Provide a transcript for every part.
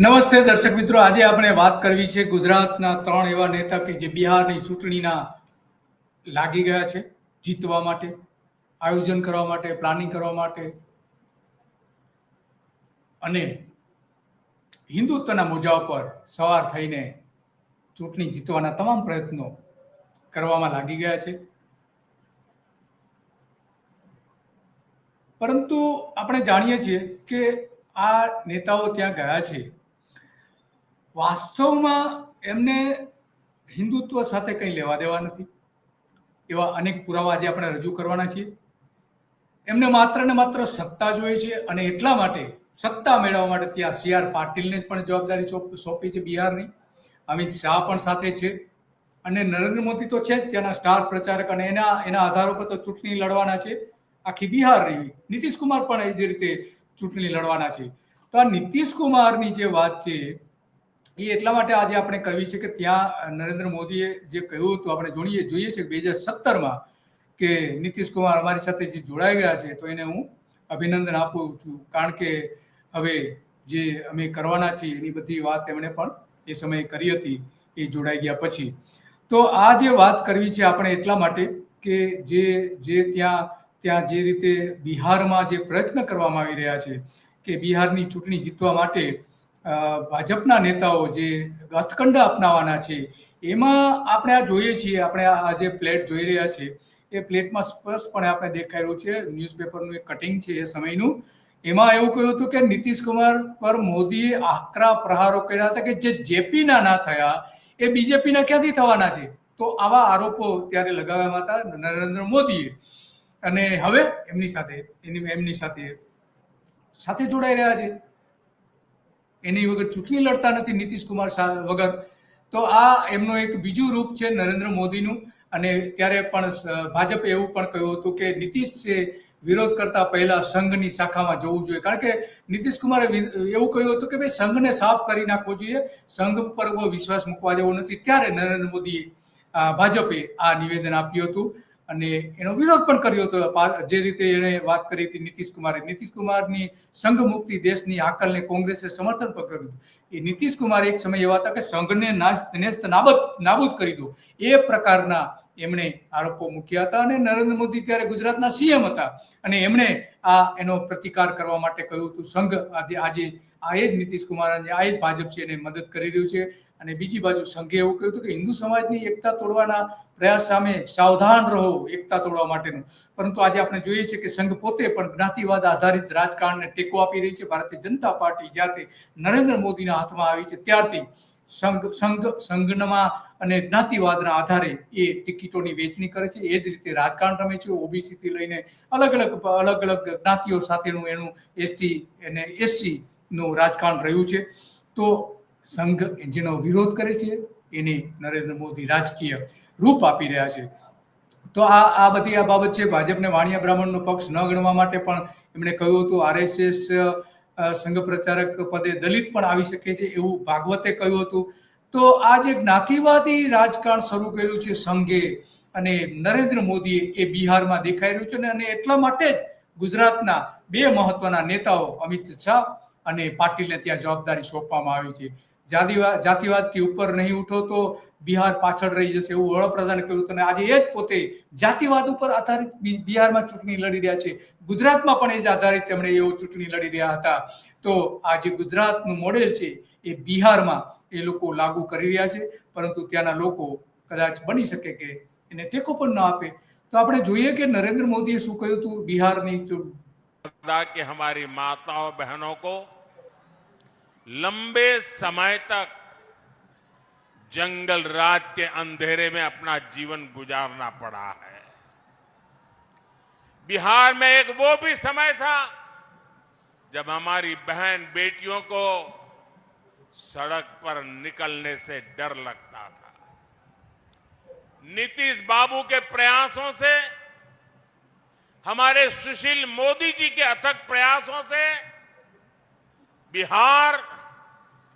નમસ્તે દર્શક મિત્રો, આજે આપણે વાત કરવી છે ગુજરાતના ત્રણ એવા નેતા કે જે બિહારની ચૂંટણીના લાગી ગયા છે જીતવા માટે, આયોજન કરવા માટે, પ્લાનિંગ કરવા માટે. અને હિન્દુત્વના મોજા પર સવાર થઈને ચૂંટણી જીતવાના તમામ પ્રયત્નો કરવામાં લાગી ગયા છે. પરંતુ આપણે જાણીએ છીએ કે આ નેતાઓ ત્યાં ગયા છે. વાસ્તવમાં એમને હિન્દુત્વ સાથે કંઈ લેવા દેવા નથી. એવા અનેક પુરાવા આજે આપણે રજૂ કરવાના છીએ. એમને માત્ર ને માત્ર સત્તા જોઈએ છે અને એટલા માટે સત્તા મેળવવા માટે ત્યાં સી આર પાટીલને પણ જવાબદારી સોંપી છે બિહારની. અમિત શાહ પણ સાથે છે અને નરેન્દ્ર મોદી તો છે જ ત્યાંના સ્ટાર પ્રચારક અને એના એના આધાર ઉપર તો ચૂંટણી લડવાના છે. આખી બિહાર રહી. નીતિશ કુમાર પણ એ જ રીતે ચૂંટણી લડવાના છે. તો આ નીતિશ કુમારની જે વાત છે એ એટલા માટે આજે આપણે કરવી છે કે ત્યાં નરેન્દ્ર મોદીએ જે કહ્યું હતું, આપણે જોડીએ જોઈએ છે બે હજાર સત્તરમાં કે નીતિશ કુમાર અમારી સાથે જે જોડાઈ ગયા છે, તો એને હું અભિનંદન આપું છું. કારણ કે હવે જે અમે કરવાના છીએ, એની બધી વાત એમણે પણ એ સમયે કરી હતી, એ જોડાઈ ગયા પછી. તો આ જે વાત કરવી છે આપણે એટલા માટે કે જે જે ત્યાં ત્યાં જે રીતે બિહારમાં જે પ્રયત્ન કરવામાં આવી રહ્યા છે, કે બિહારની ચૂંટણી જીતવા માટે ભાજપના નેતાઓ જે ગતકંડ અપનાવવાના છે, એમાં આપણે આ જોઈએ છીએ, આપણે આ જે પ્લેટ જોઈ રહ્યા છીએ એ પ્લેટમાં સ્પષ્ટપણે આપણે દેખાઈ રહ્યું છે, ન્યૂઝપેપરનું એક કટિંગ છે એ સમયનું. એમાં એવું કહ્યું હતું કે નીતિશ કુમાર પર મોદીએ આકરા પ્રહારો કર્યા હતા કે જે જેપીના ના થયા, એ બીજેપીના ક્યાંથી થવાના છે? તો આવા આરોપો ત્યારે લગાવ્યા હતા નરેન્દ્ર મોદીએ. અને હવે એમની સાથે, એની એમની સાથે સાથે જોડાઈ રહ્યા છે. એની વગર ચૂંટણી લડતા નથી નીતિશ કુમાર વગર. તો આ એમનો એક બીજું રૂપ છે નરેન્દ્ર મોદીનું. અને ત્યારે પણ ભાજપે એવું પણ કહ્યું હતું કે નીતિશ છે વિરોધ કરતા પહેલા સંઘની શાખામાં જવું જોઈએ. કારણ કે નીતિશ કુમારે એવું કહ્યું હતું કે ભાઈ સંઘને સાફ કરી નાખવો જોઈએ. સંઘ પર વિશ્વાસ મૂકવા જેવો નથી. ત્યારે નરેન્દ્ર મોદીએ ભાજપે આ નિવેદન આપ્યું હતું. અને એનો વિરોધ પણ કર્યો હતો. જે રીતે એણે વાત કરી હતી નીતિશ કુમારે નીતિશ કુમારની સંઘ મુક્તિ દેશની આકલને કોંગ્રેસે સમર્થન પણ કર્યું હતું. એ નીતિશ કુમાર એક સમય એવા હતા કે સંઘને નેસ્ત નાબદ નાબૂદ કરી દો. એ પ્રકારના એમણે આરોપો મૂક્યા હતા અને નરેન્દ્ર મોદી ત્યારે ગુજરાતના સીએમ હતા. અને એમણે આ એનો પ્રતિકાર કરવા માટે કહ્યું હતું, સંઘ આજે આજે આ એ જ નીતિશ કુમાર અને આ જ ભાજપ છે એને મદદ કરી રહ્યું છે. અને બીજી બાજુ સંઘે એવું કહ્યું હતું કે હિન્દુ સમાજની એકતા તોડવાના પ્રયાસ સામે સાવધાન રહો એકતા તોડવા માટેનું. પરંતુ આજે આપણે જોઈએ છીએ કે સંઘ પોતે પણ જ્ઞાતિવાદ આધારિત રાજકારણને ટેકો આપી રહી છે. ભારતીય જનતા પાર્ટી જ્યારે નરેન્દ્ર મોદીના હાથમાં આવી છે. ત્યારથી સંઘ સંઘ સંઘમાં અને જ્ઞાતિવાદના આધારે એ ટિકિટોની વેચણી કરે છે. એ જ રીતે રાજકારણ રમે છે. ઓબીસીથી લઈને અલગ અલગ અલગ અલગ જ્ઞાતિઓ સાથેનું એનું એસટી અને એસસી નું રાજકારણ રહ્યું છે. તો સંઘ જેનો વિરોધ કરે છે. એને નરેન્દ્ર મોદી રાજકીય રૂપ આપી રહ્યા છે. તો આ આ બધી આ બાબત છે. ભાજપને વાણિયા બ્રાહ્મણનો પક્ષ ન ગણવા માટે પણ એમણે કહ્યું હતું. આરએસએસ સંઘ પ્રચારક પદે દલિત પણ આવી શકે છે એવું ભાગવતે કહ્યું હતું. તો આ જે જ્ઞાતિવાદી રાજકારણ શરૂ કર્યું છે સંઘે અને નરેન્દ્ર મોદીએ એ બિહારમાં દેખાઈ રહ્યું છે અને એટલા માટે જ ગુજરાતના બે મહત્વના નેતાઓ અમિત શાહ અને પાટીલને ત્યાં જવાબદારી સોંપવામાં આવી છે. જાતિવાદ જાતિવાદથી ઉપર નહીં ઉઠો તો બિહાર પાછળ રહી જશે એવું વડાપ્રધાને કર્યું હતું. અને આજે એ જ પોતે જાતિવાદ ઉપર આધારિત બિહારમાં ચૂંટણી લડી રહ્યા છે. ગુજરાતમાં પણ એ જ આધારિત તેમણે એવું ચૂંટણી લડી રહ્યા હતા. તો આ જે ગુજરાતનું મોડેલ છે એ બિહારમાં એ લોકો લાગુ કરી રહ્યા છે. પરંતુ ત્યાંના લોકો કદાચ બની શકે કે એને ટેકો પણ ન આપે. તો આપણે જોઈએ કે નરેન્દ્ર મોદીએ શું કહ્યું હતું બિહારની કે હમારી માતાઓ બહેનો કો लंबे समय तक जंगल राज के अंधेरे में अपना जीवन गुजारना पड़ा है। बिहार में एक वो भी समय था जब हमारी बहन बेटियों को सड़क पर निकलने से डर लगता था। नीतीश बाबू के प्रयासों से, हमारे सुशील मोदी जी के अथक प्रयासों से बिहार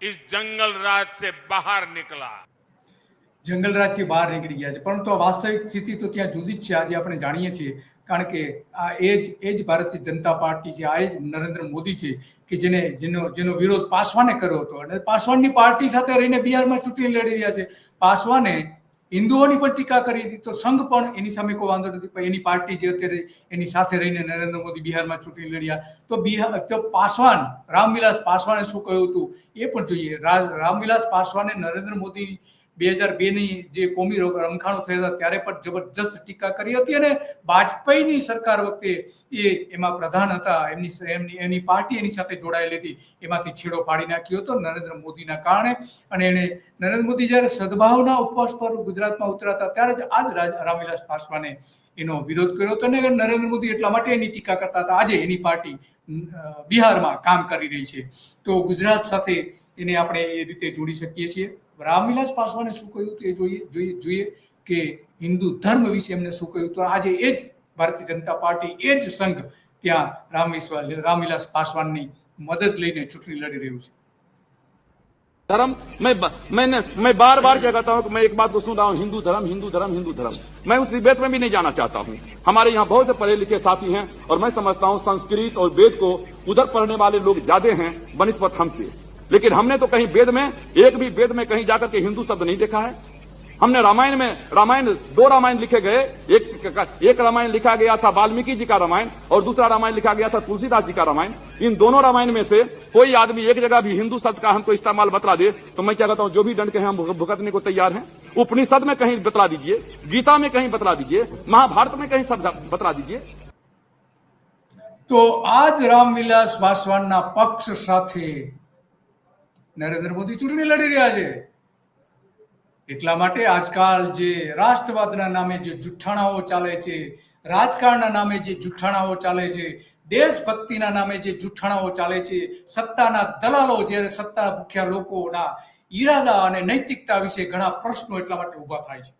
इस जंगल राज से बाहर निकला જંગલરાજથી બહાર નીકળી ગયા છે પરંતુ આ વાસ્તવિક સ્થિતિ તો ત્યાં જુદી જ છે આજે આપણે જાણીએ છીએ કારણ કે આ એ જ એ જ ભારતીય જનતા પાર્ટી છે આ એ જ નરેન્દ્ર મોદી છે કે જેને જેનો જેનો વિરોધ પાસવાને કર્યો હતો અને પાસવાનની પાર્ટી સાથે રહીને બિહારમાં ચૂંટણી લડી રહ્યા છે પાસવાને હિન્દુઓની પણ ટીકા કરી હતી, તો સંઘ પણ એની સામે કોઈ વાંધો નથી. પણ એની પાર્ટી જે અત્યારે એની સાથે રહીને નરેન્દ્ર મોદી બિહારમાં ચૂંટણી લડ્યા. તો બિહાર તો પાસવાન, રામવિલાસ પાસવાને શું કહ્યું હતું? એ પણ જોઈએ. રામવિલાસ પાસવાને નરેન્દ્ર મોદી બે હજાર બેની જે કોમી રમખાણો થયા હતા, ત્યારે પણ જબરજસ્ત ટીકા કરી હતી અને વાજપેયીની સરકાર વખતે એ એમાં પ્રધાન હતા, એમની એમની, એની પાર્ટી એની સાથે જોડાયેલી હતી. એમાંથી છેડો પાડી નાખ્યો હતો નરેન્દ્ર મોદીના કારણે અને એને નરેન્દ્ર મોદી જ્યારે સદભાવના ઉપવાસ પર ગુજરાતમાં ઉતરાતા ત્યારે જ આજ રામવિલાસ પાસવાને એનો વિરોધ કર્યો હતો અને નરેન્દ્ર મોદી એટલા માટે એની ટીકા કરતા હતા. આજે એની પાર્ટી બિહારમાં કામ કરી રહી છે. તો ગુજરાત સાથે એને આપણે એ રીતે જોડી શકીએ છીએ. રામવિલાસ પાસવાને શું કહ્યું હતું એ જોઈએ જોઈએ જોઈએ કે હિન્દુ ધર્મ વિશે એમને શું કહ્યું તો આજે એ જ ભારતીય જનતા પાર્ટી એ જ સંઘ ત્યાં રામવિશ્વા રામવિલાસ પાસવાનની મદદ લઈને ચૂંટણી લડી રહ્યું છે धर्म मैं मैंने मैं बार बार क्या कहता हूं कि मैं एक बात को सुन रहा हूं हिंदू धर्म हिंदू धर्म हिंदू धर्म मैं उस डिबेट में भी नहीं जाना चाहता हूं हमारे यहाँ बहुत से पढ़े लिखे साथी हैं और मैं समझता हूं संस्कृत और वेद को उधर पढ़ने वाले लोग ज्यादा हैं बनिस्पत हमसे लेकिन हमने तो कहीं वेद में, एक भी वेद में कहीं जाकर के हिंदू शब्द नहीं देखा है। हमने रामायण में, रामायण, दो रामायण लिखे गए। एक एक रामायण लिखा गया था वाल्मीकि जी का रामायण और दूसरा रामायण लिखा गया था तुलसीदास जी का रामायण। इन दोनों रामायण में से कोई आदमी एक जगह भी हिंदू शब्द का हमको इस्तेमाल बतला दे तो मैं क्या कहता हूँ, जो भी दंड के हम भुगतने को तैयार हैं। उपनिषद में कहीं बतला दीजिए, गीता में कहीं बतला दीजिए, महाभारत में कहीं शब्द बतला दीजिए। तो आज रामविलास पासवान पक्ष साथी નરેન્દ્ર મોદી ચૂંટણી લડી રહ્યા છે. એટલા માટે આજકાલ જે રાષ્ટ્રવાદના નામે જે જુઠ્ઠાણાઓ ચાલે છે, રાજકારણના નામે જે જુઠ્ઠાણાઓ ચાલે છે, દેશભક્તિના નામે જે જુઠ્ઠાણાઓ ચાલે છે, સત્તાના દલાલો જ્યારે સત્તા ભૂખ્યા લોકોના ઈરાદા અને નૈતિકતા વિશે ઘણા પ્રશ્નો એટલા માટે ઊભા થાય છે.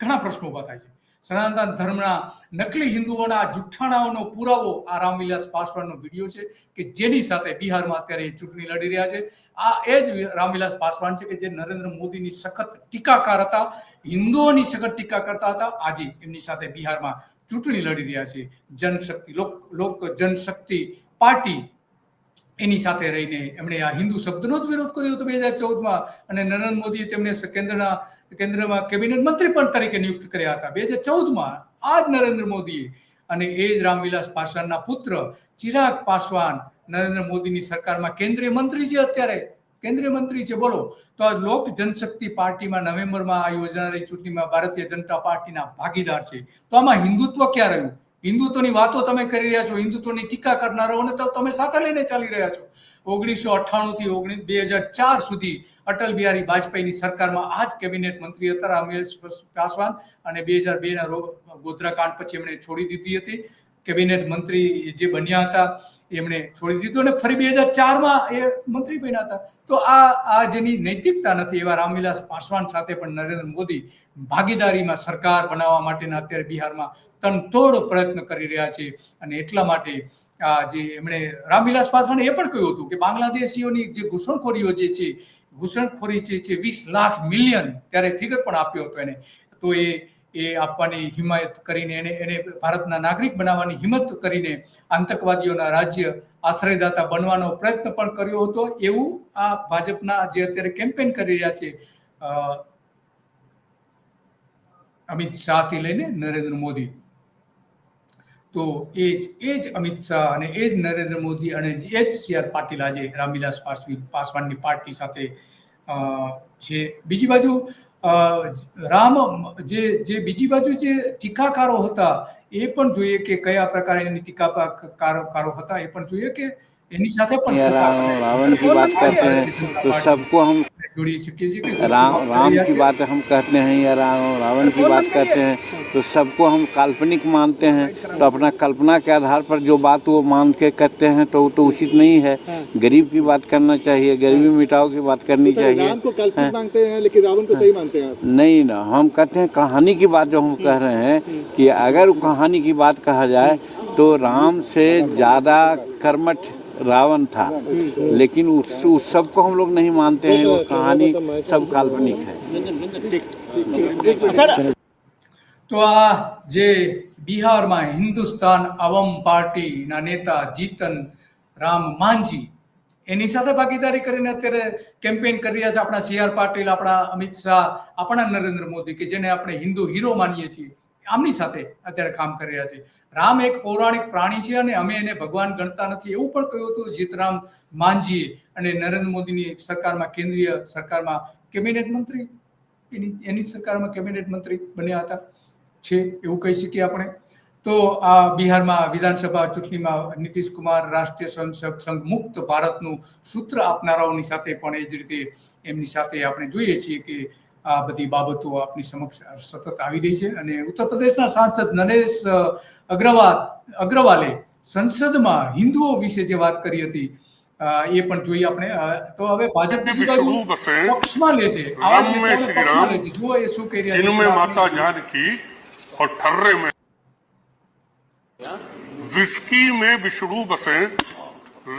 ઘણા પ્રશ્નો ઊભા થાય છે. સનાતન ધર્મના નકલી હિન્દુઓના જુઠ્ઠાણાઓનો પુરાવો આ રામવિલાસ પાસવાનનો વીડિયો છે કે જેની સાથે બિહારમાં અત્યારે ચૂંટણી લડી રહ્યા છે. આ એ જ રામવિલાસ પાસવાન છે કે જે નરેન્દ્ર મોદીની સખત ટીકાકાર હતા, હિન્દુઓની સખત ટીકા કરતા હતા, આજે એમની સાથે બિહારમાં ચૂંટણી લડી રહ્યા છે. જનશક્તિ, લોક લોક જનશક્તિ પાર્ટી એની સાથે રહીને એમણે આ હિન્દુ શબ્દનો જ વિરોધ કર્યો હતો બે હજાર ચૌદમાં. અને નરેન્દ્ર મોદીએ તેમને કેન્દ્રના કેન્દ્રમાં કેબિનેટ મંત્રી પણ તરીકે નિયુક્ત કર્યા હતા. બે હજાર ચૌદમાં આ જ નરેન્દ્ર મોદીએ અને એ જ રામવિલાસ પાસવાનના પુત્ર ચિરાગ પાસવાન નરેન્દ્ર મોદીની સરકારમાં કેન્દ્રીય મંત્રી છે અત્યારે. કેન્દ્રીય મંત્રી છે, બોલો. તો આ લોક જનશક્તિ પાર્ટીમાં નવેમ્બરમાં આ યોજાનારી ચૂંટણીમાં ભારતીય જનતા પાર્ટીના ભાગીદાર છે. તો આમાં હિન્દુત્વ ક્યાં રહ્યું? હિન્દુત્વની વાતો તમે કરી રહ્યા છો. હિન્દુત્વની ટીકા કરનારાઓને તો તમે સાથે લઈને ચાલી રહ્યા છો. ઓગણીસો અઠ્ઠાણું થી ઓગણીસ બે હજાર ચાર સુધી અટલ બિહારી વાજપેયીની સરકારમાં આ જ કેબિનેટ મંત્રી હતા રામેશ પાસવાન અને બે હજાર બે ના ગોધરા કાંડ પછી એમણે છોડી દીધી હતી. કેબિનેટ મંત્રી જે બન્યા હતા, એમણે છોડી દીધું અને ફરી બે હજાર ચારમાં એ મંત્રી બન્યા હતા. તો આ આ જેની નૈતિકતા નથી એવા રામવિલાસ પાસવાન સાથે પણ નરેન્દ્ર મોદી ભાગીદારીમાં સરકાર બનાવવા માટેના અત્યારે બિહારમાં તનતોડ પ્રયત્ન કરી રહ્યા છે. અને એટલા માટે આ જે એમણે રામવિલાસ પાસવાને એ પણ કહ્યું હતું કે બાંગ્લાદેશીઓની જે ઘૂસણખોરીઓ જે છે, ઘૂસણખોરી જે છે, વીસ લાખ મિલિયન ત્યારે ફિગર પણ આપ્યો હતો એને. તો એ એ આપવાની હિમાયત કરીને એને એને ભારતના નાગરિક બનાવવાની હિંમત કરીને આતંકવાદીઓના રાજ્ય આશ્રયદાતા બનવાનો પ્રયત્ન પણ કર્યો હતો. એવું આ ભાજપના જે અત્યારે કેમ્પેન કરી રહ્યા છે અમિત શાહથી લઈને નરેન્દ્ર મોદી. તો એ જ એ જ અમિત શાહ અને એ જ નરેન્દ્ર મોદી અને એ જ સી આર પાટીલ આજે રામવિલાસ પાસવી પાસવાનની પાર્ટી સાથે છે. બીજી બાજુ રામ, જે જે બીજી બાજુ જે ટીકાકારો હતા, એ પણ જોઈએ કે કયા પ્રકારની ટીકાકારો હતા, એ પણ જોઈએ કે એની સાથે પણ या સરકાર राम रावण की बात करते हैं तो सबको हम જોડી શકીએ છીએ કે શું राम શું राम રહ્યા की છે? बात हम कहते हैं या राम रावण की बात करते हैं तो सबको हम काल्पनिक मानते हैं तो अपना कल्पना के आधार पर जो बात वो मान के कहते हैं तो वो तो उचित नहीं है गरीब की बात करना चाहिए गरीबी मिटाओ की बात करनी तो चाहिए राम को काल्पनिक मानते हैं लेकिन रावण को सही मानते हैं आप नहीं ना हम कहते हैं कहानी की बात जो हम कह रहे हैं कि अगर कहानी की बात कहा जाए तो राम से ज्यादा कर्मठ रावण था लेकिन उस, उस सब को हम लोग नहीं मानते हैं वो कहानी सब काल्पनिक है તો આ જે બિહારમાં હિન્દુસ્તાન અવમ પાર્ટીના નેતા જીતન રામ માંઝી એની સાથે ભાગીદારી કરીને અત્યારે કેમ્પેઇન કરી રહ્યા છે આપણા સી આર પાટીલ આપણા અમિત શાહ આપણા નરેન્દ્ર મોદી કે જેને આપણે હિન્દુ હીરો માનીએ છીએ આમની સાથે અત્યારે કામ કરી રહ્યા છે. રામ એક પૌરાણિક પ્રાણી છે અને અમે એને ભગવાન ગણતા નથી. એવું પણ કહ્યું હતું જીતરામ માંઝીએ અને નરેન્દ્ર મોદીની સરકારમાં, કેન્દ્રીય સરકારમાં કેબિનેટ મંત્રી. એની એની સરકારમાં કેબિનેટ મંત્રી બન્યા હતા. છે, એવું કહી શકીએ આપણે. તો આ બિહારમાં વિધાનસભા ચૂંટણીમાં નીતિશ કુમાર રાષ્ટ્રીય સ્વયંસેવક સંઘ મુક્ત ભારતનું સૂત્ર આપનારાઓની સાથે પણ એ જ રીતે એમની સાથે આપણે જોઈએ છીએ કે આ બધી બાબતો આપની સમક્ષ સતત આવી રહી છે અને ઉત્તર પ્રદેશના સાંસદ નરેશ અગ્રવાલ અગ્રવાલે સંસદમાં હિન્દુઓ વિશે જે વાત કરી હતી અ, એ પણ જોઈએ આપણે અ, તો હવે ભાજપ બીજી બાજુ વિષ્ણુ બસે પક્ષમાં લે છે આવા રામ में નેતાઓને श्री પક્ષમાં राम, લે છે જુઓ એ શું કહી રહ્યા છે जिनमें આપણે माता જોઈએ. जानकी और ठर्रे में विस्की में विष्णु बसे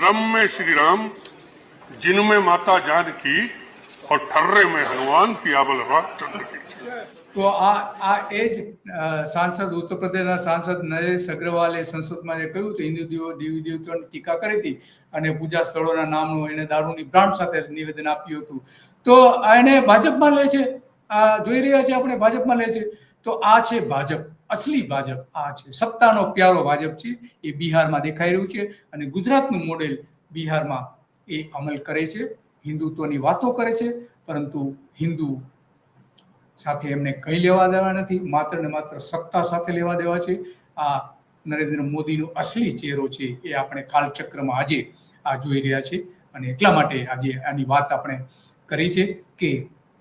रम में श्री राम जिनमें माता जानकी और ठर्रे में हनुमान सियावल रामचंद्र की તો આ આ એ જ અ, સાંસદ ઉત્તર પ્રદેશના સાંસદ નરેશ અગ્રવાલે સંસદમાં જે કહ્યું હતું હિન્દુ દેવો દેવી દેવતાઓની ટીકા કરી હતી અને પૂજા સ્થળોના નામનું એને દારૂની બ્રાન્ડ સાથે નિવેદન આપ્યું હતું તો આ એને ભાજપમાં લે છે આ જોઈ રહ્યા છે આપણે ભાજપમાં લે છે તો આ છે ભાજપ અસલી ભાજપ આ છે સત્તાનો પ્યારો ભાજપ છે એ બિહારમાં દેખાઈ રહ્યું છે અને ગુજરાતનું મોડેલ બિહારમાં એ અમલ કરે છે હિન્દુત્વની વાતો કરે છે, પરંતુ હિન્દુ સાથે એમને કંઈ લેવા દેવા નથી, માત્ર ને માત્ર સત્તા સાથે લેવા દેવા છે. આ નરેન્દ્ર મોદીનો અસલી ચહેરો છે એ આપણે કાલચક્રમાં આજે આ જોઈ રહ્યા છે અને એટલા માટે આજે આની વાત આપણે કરી છે કે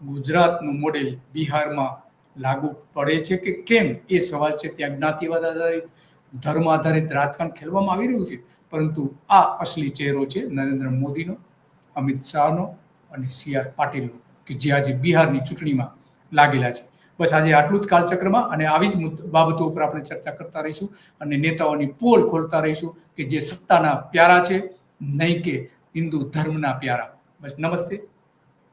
ગુજરાતનું મોડેલ બિહારમાં લાગુ પડે છે કે કેમ? એ સવાલ છે ત્યાં જ્ઞાતિવાદ આધારિત, ધર્મ આધારિત રાજકારણ ખેલવામાં આવી રહ્યું છે. પરંતુ આ અસલી ચહેરો છે નરેન્દ્ર મોદીનો. અમિત શાહનો અને સી આર પાટીલનો, કે જે આજે બિહારની ચૂંટણીમાં લાગેલા છે. બસ આજે આટલું જ કાલચક્રમાં અને આવી જ બાબતો ઉપર આપણે ચર્ચા કરતા રહીશું અને નેતાઓની પોલ ખોલતા રહીશું કે જે સત્તાના પ્યારા છે, નહીં કે હિન્દુ ધર્મના પ્યારા. બસ નમસ્તે.